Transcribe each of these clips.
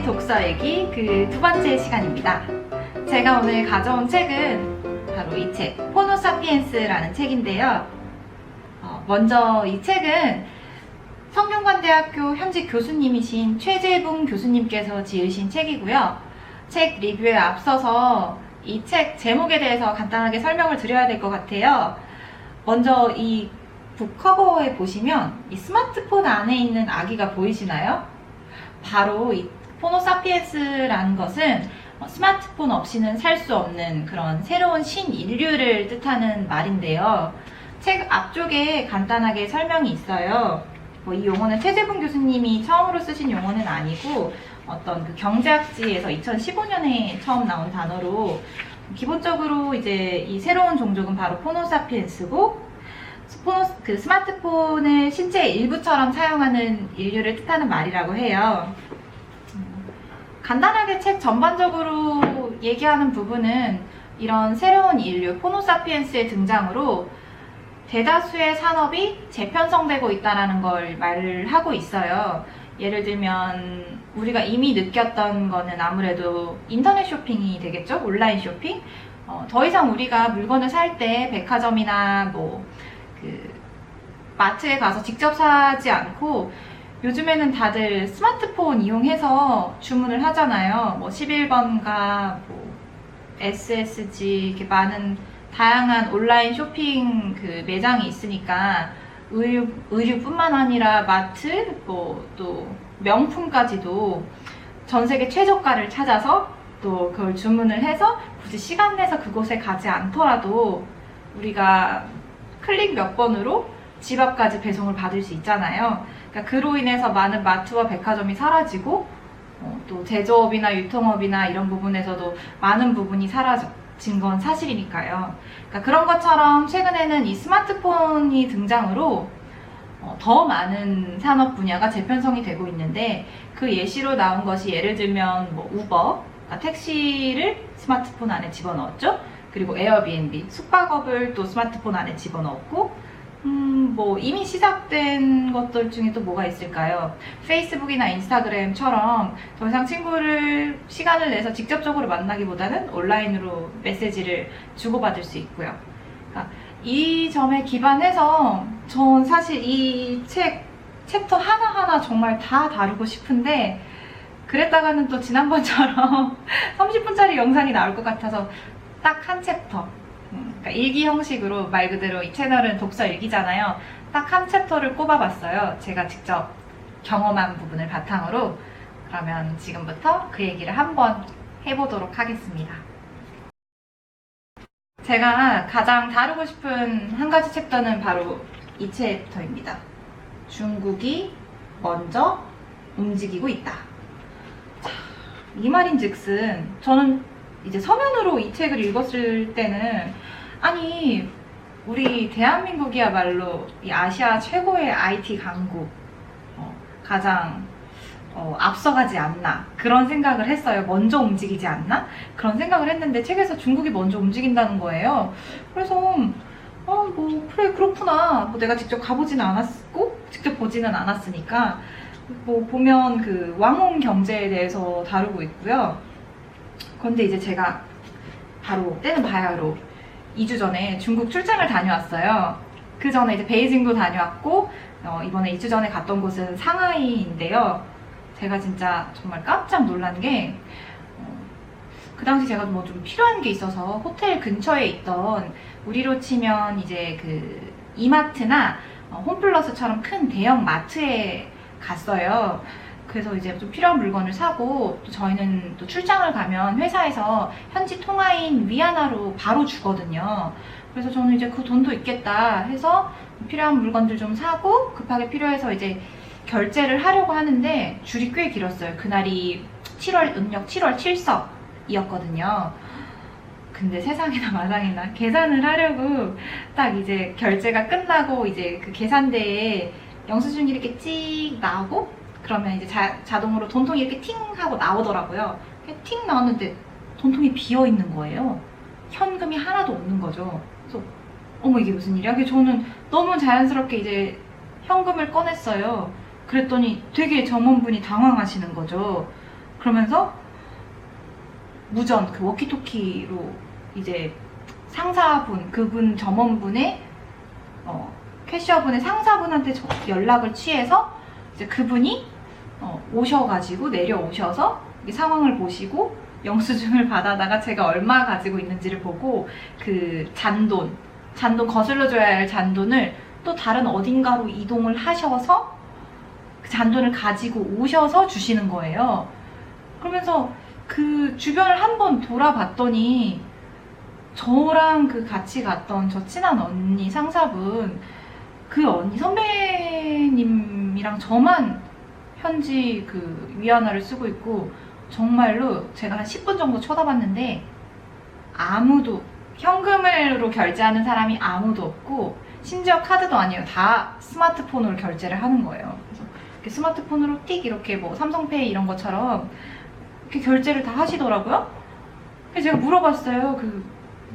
춘향의 독서일기 그 두 번째 시간입니다. 제가 오늘 가져온 책은 바로 이 책, 포노 사피엔스라는 책인데요. 어, 먼저 이 책은 성균관대학교 현직 교수님이신 최재붕 교수님께서 지으신 책이고요. 책 리뷰에 앞서서 이 책 제목에 대해서 간단하게 설명을 드려야 될 것 같아요. 먼저 이 북커버에 보시면 이 스마트폰 안에 있는 아기가 보이시나요? 바로 이 포노사피엔스라는 것은 어, 스마트폰 없이는 살 수 없는 그런 새로운 신인류를 뜻하는 말인데요. 책 앞쪽에 간단하게 설명이 있어요. 뭐 이 용어는 최재분 교수님이 처음으로 쓰신 용어는 아니고 어떤 그 경제학지에서 2015년에 처음 나온 단어로 기본적으로 이제 이 새로운 종족은 바로 포노사피엔스고 스포, 그 스마트폰을 신체의 일부처럼 사용하는 인류를 뜻하는 말이라고 해요. 음, 간단하게 책 전반적으로 얘기하는 부분은 이런 새로운 인류, 포노사피엔스의 등장으로 대다수의 산업이 재편성되고 있다는 걸 말을 하고 있어요. 예를 들면 우리가 이미 느꼈던 거는 아무래도 인터넷 쇼핑이 되겠죠? 온라인 쇼핑? 어, 더 이상 우리가 물건을 살 때 백화점이나 뭐 그 마트에 가서 직접 사지 않고 요즘에는 다들 스마트폰 이용해서 주문을 하잖아요. 뭐 11번가, 뭐 SSG 이렇게 많은 다양한 온라인 쇼핑 그 매장이 있으니까 의류, 의류뿐만 아니라 마트, 뭐 또 명품까지도 전 세계 최저가를 찾아서 또 그걸 주문을 해서 굳이 시간 내서 그곳에 가지 않더라도 우리가 클릭 몇 번으로 집 앞까지 배송을 받을 수 있잖아요. 그러니까 그로 인해서 많은 마트와 백화점이 사라지고 어, 또 제조업이나 유통업이나 이런 부분에서도 많은 부분이 사라진 건 사실이니까요. 그러니까 그런 것처럼 최근에는 이 스마트폰이 등장으로 어, 더 많은 산업 분야가 재편성이 되고 있는데 그 예시로 나온 것이 예를 들면 뭐 우버, 그러니까 택시를 스마트폰 안에 집어넣었죠. 그리고 에어비앤비, 숙박업을 또 스마트폰 안에 집어넣었고, 음, 뭐 이미 시작된 것들 중에 또 뭐가 있을까요? 페이스북이나 인스타그램처럼 더 이상 친구를 시간을 내서 직접적으로 만나기보다는 온라인으로 메시지를 주고받을 수 있고요. 그러니까 이 점에 기반해서 전 사실 이 책 챕터 하나하나 정말 다 다루고 싶은데 그랬다가는 또 지난번처럼 30분짜리 영상이 나올 것 같아서 딱 한 챕터 음, 그러니까 일기 형식으로 말 그대로 이 채널은 독서 일기잖아요. 딱 한 챕터를 꼽아봤어요. 제가 직접 경험한 부분을 바탕으로 그러면 지금부터 그 얘기를 한번 해보도록 하겠습니다. 제가 가장 다루고 싶은 한 가지 챕터는 바로 이 챕터입니다. 중국이 먼저 움직이고 있다. 자, 이 말인 즉슨 저는 이제 서면으로 이 책을 읽었을 때는 아니 우리 대한민국이야말로 이 아시아 최고의 IT 강국 어, 가장 어, 앞서가지 않나 그런 생각을 했어요. 먼저 움직이지 않나 그런 생각을 했는데 책에서 중국이 먼저 움직인다는 거예요. 그래서 어뭐 그래 그렇구나. 뭐 내가 직접 가보지는 않았고 직접 보지는 않았으니까 뭐 보면 그 왕홍 경제에 대해서 다루고 있고요. 그런데 이제 제가 바로 때는 바야흐로 2주 전에 중국 출장을 다녀왔어요. 그 전에 이제 베이징도 다녀왔고 어, 이번에 2주 전에 갔던 곳은 상하이인데요. 제가 진짜 정말 깜짝 놀란 게 어, 그 당시 제가 뭐 좀 필요한 게 있어서 호텔 근처에 있던 우리로 치면 이제 그 이마트나 어, 홈플러스처럼 큰 대형 마트에 갔어요. 그래서 이제 좀 필요한 물건을 사고 또 저희는 또 출장을 가면 회사에서 현지 통화인 위안화로 바로 주거든요. 그래서 저는 이제 그 돈도 있겠다 해서 필요한 물건들 좀 사고 급하게 필요해서 이제 결제를 하려고 하는데 줄이 꽤 길었어요. 그날이 7월 음력 7월 7석이었거든요. 근데 세상에나 마상에나 계산을 하려고 딱 이제 결제가 끝나고 이제 그 계산대에 영수증이 이렇게 찍 나오고 그러면 이제 자, 자동으로 돈통이 이렇게 팅 하고 나오더라고요. 팅 나왔는데 돈통이 비어 있는 거예요. 현금이 하나도 없는 거죠. 그래서 어머 이게 무슨 일이야? 저는 너무 자연스럽게 이제 현금을 꺼냈어요. 그랬더니 되게 점원분이 당황하시는 거죠. 그러면서 무전 그 워키토키로 이제 상사분 그분 점원분의 어, 캐셔분의 상사분한테 저- 연락을 취해서 이제 그분이 어, 오셔가지고 내려오셔서 이 상황을 보시고 영수증을 받아다가 제가 얼마 가지고 있는지를 보고 그 잔돈 잔돈 거슬러 줘야 할 잔돈을 또 다른 어딘가로 이동을 하셔서 그 잔돈을 가지고 오셔서 주시는 거예요. 그러면서 그 주변을 한번 돌아봤더니 저랑 그 같이 갔던 저 친한 언니 상사분 그 언니 선배님 이랑 저만 현지 그 위안화를 쓰고 있고 정말로 제가 한 10분 정도 쳐다봤는데 아무도 현금으로 결제하는 사람이 아무도 없고 심지어 카드도 아니에요. 다 스마트폰으로 결제를 하는 거예요. 그래서 이렇게 스마트폰으로 띡 이렇게 뭐 삼성페이 이런 것처럼 이렇게 결제를 다 하시더라고요. 그래서 제가 물어봤어요. 그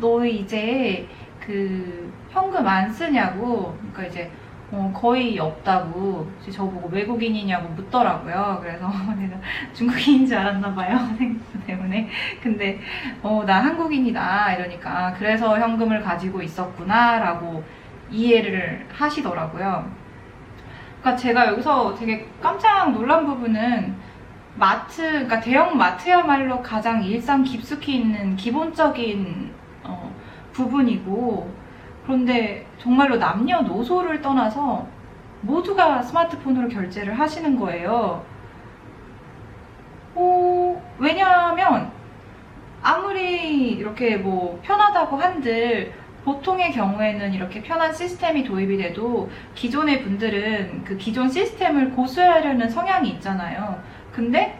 너희 이제 그 현금 안 쓰냐고. 그러니까 이제 어, 거의 없다고 저보고 외국인이냐고 묻더라고요. 그래서 내가 중국인인 줄 알았나 봐요. 생각 때문에. 근데 어, 나 한국인이다 이러니까 그래서 현금을 가지고 있었구나라고 이해를 하시더라고요. 그러니까 제가 여기서 되게 깜짝 놀란 부분은 마트, 그러니까 대형 마트야말로 가장 일상 깊숙이 있는 기본적인 어, 부분이고 그런데 정말로 남녀노소를 떠나서 모두가 스마트폰으로 결제를 하시는 거예요. 어, 왜냐하면 아무리 이렇게 뭐 편하다고 한들 보통의 경우에는 이렇게 편한 시스템이 도입이 돼도 기존의 분들은 그 기존 시스템을 고수하려는 성향이 있잖아요. 근데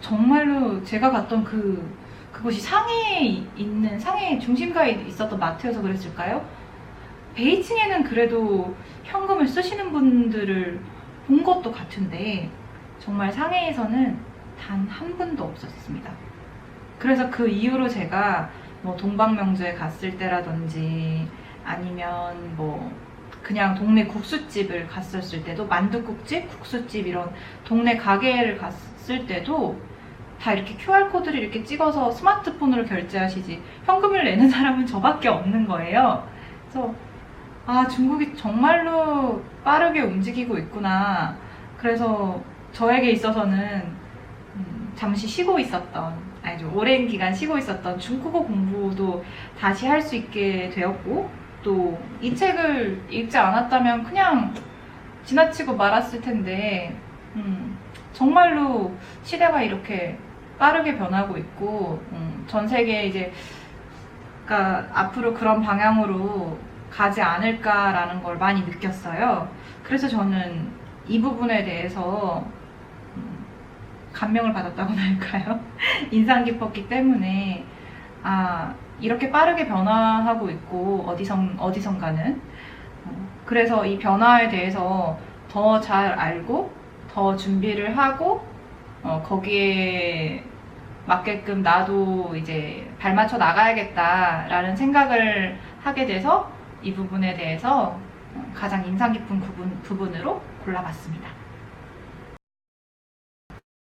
정말로 제가 갔던 그 그곳이 상해에 있는 상해 중심가에 있었던 마트여서 그랬을까요? 베이징에는 그래도 현금을 쓰시는 분들을 본 것도 같은데 정말 상해에서는 단 한 분도 없었습니다. 그래서 그 이후로 제가 뭐 동방명주에 갔을 때라든지 아니면 뭐 그냥 동네 국수집을 갔었을 때도 만두국집, 국수집 이런 동네 가게를 갔을 때도 다 이렇게 QR코드를 이렇게 찍어서 스마트폰으로 결제하시지 현금을 내는 사람은 저밖에 없는 거예요. 그래서 아 중국이 정말로 빠르게 움직이고 있구나. 그래서 저에게 있어서는 음, 잠시 쉬고 있었던 아니 좀 오랜 기간 쉬고 있었던 중국어 공부도 다시 할 수 있게 되었고 또 이 책을 읽지 않았다면 그냥 지나치고 말았을 텐데 음, 정말로 시대가 이렇게 빠르게 변하고 있고 음, 전 세계 이제 그러니까 앞으로 그런 방향으로 가지 않을까라는 걸 많이 느꼈어요. 그래서 저는 이 부분에 대해서 음, 감명을 받았다고나 할까요? 인상 깊었기 때문에 아 이렇게 빠르게 변화하고 있고 어디선 어디선가는 어, 그래서 이 변화에 대해서 더 잘 알고 더 준비를 하고 어, 거기에 맞게끔 나도 이제 발맞춰 나가야겠다라는 생각을 하게 돼서 이 부분에 대해서 어, 가장 인상 깊은 부분, 부분으로 골라봤습니다.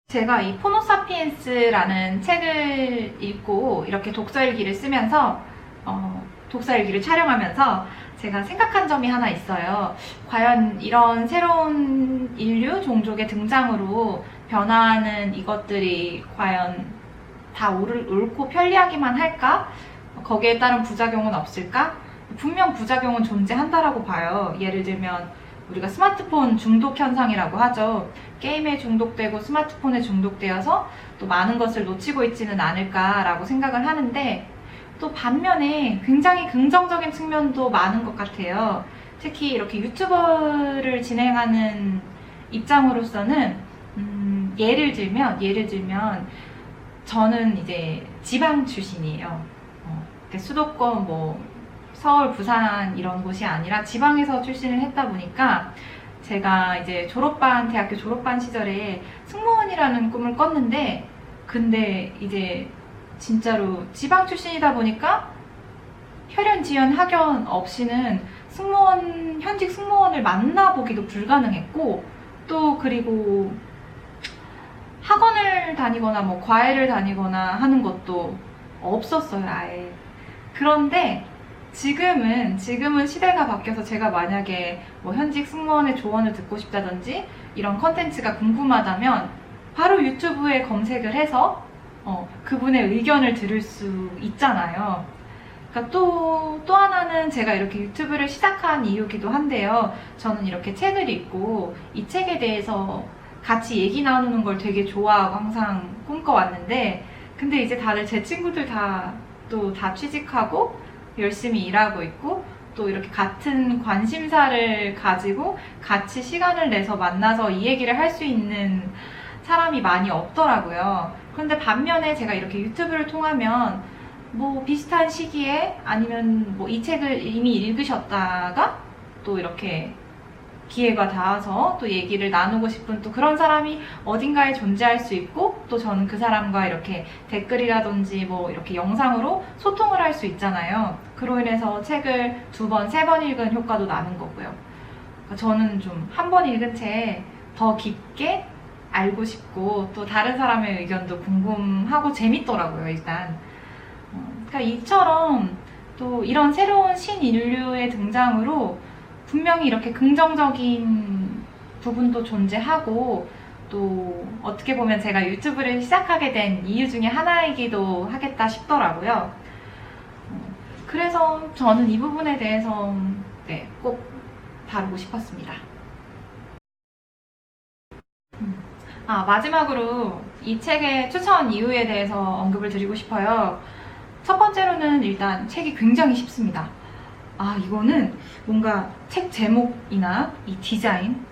제가 이 포노사피엔스라는 책을 읽고 이렇게 독서일기를 쓰면서 어, 독서일기를 촬영하면서 제가 생각한 점이 하나 있어요. 과연 이런 새로운 인류 종족의 등장으로 변화하는 이것들이 과연 다 옳, 옳고 편리하기만 할까? 거기에 따른 부작용은 없을까? 분명 부작용은 존재한다라고 봐요. 예를 들면 우리가 스마트폰 중독 현상이라고 하죠. 게임에 중독되고 스마트폰에 중독되어서 또 많은 것을 놓치고 있지는 않을까라고 생각을 하는데 또 반면에 굉장히 긍정적인 측면도 많은 것 같아요. 특히 이렇게 유튜버를 진행하는 입장으로서는 음, 예를 들면 예를 들면 저는 이제 지방 출신이에요. 어, 수도권 뭐 서울, 부산 이런 곳이 아니라 지방에서 출신을 했다 보니까 제가 이제 졸업반, 대학교 졸업반 시절에 승무원이라는 꿈을 꿨는데 근데 이제 진짜로 지방 출신이다 보니까 혈연, 지연, 학연 없이는 승무원, 현직 승무원을 만나보기도 불가능했고 또 그리고 학원을 다니거나 뭐 과외를 다니거나 하는 것도 없었어요, 아예. 그런데 지금은 지금은 시대가 바뀌어서 제가 만약에 뭐 현직 승무원의 조언을 듣고 싶다든지 이런 컨텐츠가 궁금하다면 바로 유튜브에 검색을 해서 어, 그분의 의견을 들을 수 있잖아요. 그러니까 또, 또 하나는 제가 이렇게 유튜브를 시작한 이유기도 한데요. 저는 이렇게 책을 읽고 이 책에 대해서 같이 얘기 나누는 걸 되게 좋아하고 항상 꿈꿔왔는데, 근데 이제 다들 제 친구들 다 또다 취직하고 열심히 일하고 있고, 또 이렇게 같은 관심사를 가지고 같이 시간을 내서 만나서 이 얘기를 할 수 있는 사람이 많이 없더라고요. 그런데 반면에 제가 이렇게 유튜브를 통하면 뭐 비슷한 시기에 아니면 뭐 이 책을 이미 읽으셨다가 또 이렇게 기회가 닿아서 또 얘기를 나누고 싶은 또 그런 사람이 어딘가에 존재할 수 있고 또 저는 그 사람과 이렇게 댓글이라든지 뭐 이렇게 영상으로 소통을 할 수 있잖아요. 그로 인해서 책을 두 번, 세 번 읽은 효과도 나는 거고요. 그러니까 저는 좀 한 번 읽은 책더 깊게 알고 싶고 또 다른 사람의 의견도 궁금하고 재밌더라고요, 일단. 어, 그러니까 이처럼 또 이런 새로운 신인류의 등장으로 분명히 이렇게 긍정적인 부분도 존재하고 또 어떻게 보면 제가 유튜브를 시작하게 된 이유 중에 하나이기도 하겠다 싶더라고요. 어, 그래서 저는 이 부분에 대해서 네, 꼭 다루고 싶었습니다. 음. 아, 마지막으로 이 책의 추천 이유에 대해서 언급을 드리고 싶어요. 첫 번째로는 일단 책이 굉장히 쉽습니다. 아, 이거는 뭔가 책 제목이나 이 디자인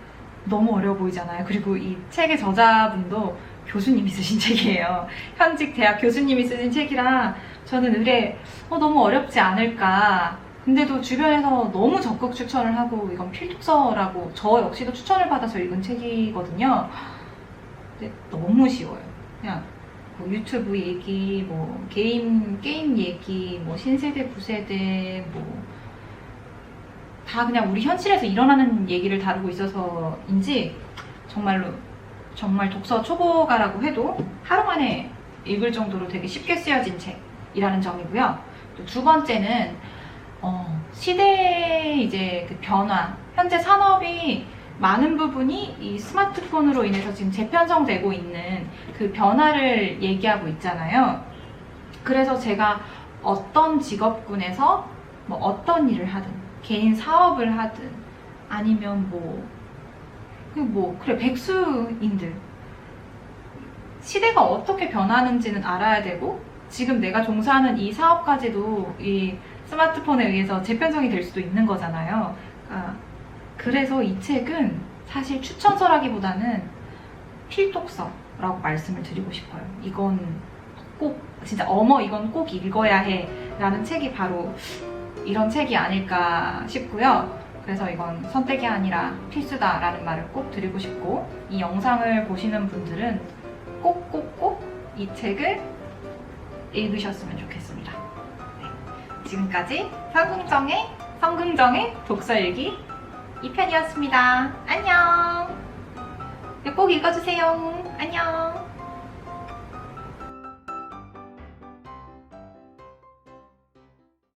너무 어려워 보이잖아요. 그리고 이 책의 저자분도 교수님이 쓰신 책이에요. 현직 대학 교수님이 쓰신 책이라 저는 의뢰 어, 너무 어렵지 않을까. 근데도 주변에서 너무 적극 추천을 하고 이건 필독서라고 저 역시도 추천을 받아서 읽은 책이거든요. 근데 너무 쉬워요. 그냥 뭐 유튜브 얘기, 뭐 게임 게임 얘기, 뭐 신세대 구세대, 뭐 다 그냥 우리 현실에서 일어나는 얘기를 다루고 있어서인지 정말로 정말 독서 초보가라고 해도 하루 만에 읽을 정도로 되게 쉽게 쓰여진 책이라는 점이고요. 또 두 번째는 어, 시대의 이제 그 변화, 현재 산업이 많은 부분이 이 스마트폰으로 인해서 지금 재편성되고 있는 그 변화를 얘기하고 있잖아요. 그래서 제가 어떤 직업군에서 뭐 어떤 일을 하든 개인 사업을 하든 아니면 뭐, 그 뭐, 그래, 백수인들. 시대가 어떻게 변하는지는 알아야 되고, 지금 내가 종사하는 이 사업까지도 이 스마트폰에 의해서 재편성이 될 수도 있는 거잖아요. 그러니까 그래서 이 책은 사실 추천서라기보다는 필독서라고 말씀을 드리고 싶어요. 이건 꼭, 진짜 어머, 이건 꼭 읽어야 해. 라는 책이 바로 이런 책이 아닐까 싶고요. 그래서 이건 선택이 아니라 필수다라는 말을 꼭 드리고 싶고, 이 영상을 보시는 분들은 꼭꼭꼭 이 책을 읽으셨으면 좋겠습니다. 네. 지금까지 성긍정의 성긍정의 독서일기 2편이었습니다. 안녕! 네, 꼭 읽어주세요. 안녕!